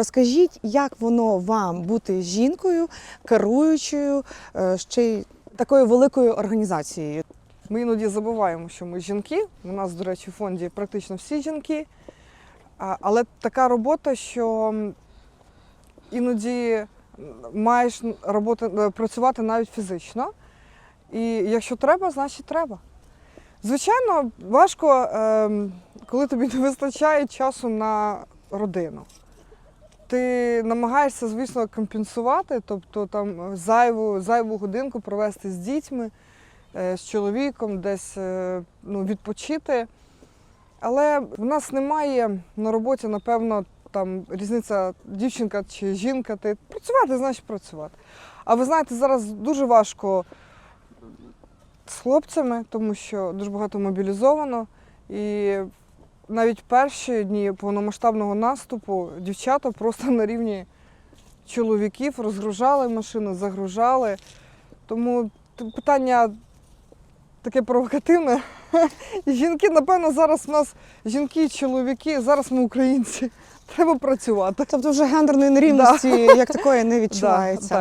Розкажіть, як воно вам бути жінкою, керуючою е, ще й такою великою організацією? Ми іноді забуваємо, що ми жінки. У нас, до речі, в фонді практично всі жінки. Але така робота, що іноді маєш роботи, е, працювати навіть фізично. І якщо треба, значить треба. Звичайно, важко, ем, коли тобі не вистачає часу на родину. Ти намагаєшся, звісно, компенсувати, тобто там зайву, зайву годинку провести з дітьми е, з чоловіком, десь е, ну, відпочити. Але в нас немає на роботі, напевно, там різниця дівчинка чи жінка. Ти працювати, значить працювати. А ви знаєте, зараз дуже важко з хлопцями, тому що дуже багато мобілізовано. І навіть перші дні повномасштабного наступу дівчата просто на рівні чоловіків розгружали машину, загружали. Тому питання таке провокативне. І жінки, напевно, зараз в нас жінки і чоловіки, зараз ми українці. Треба працювати. Тобто вже гендерної нерівності як такої не відчувається.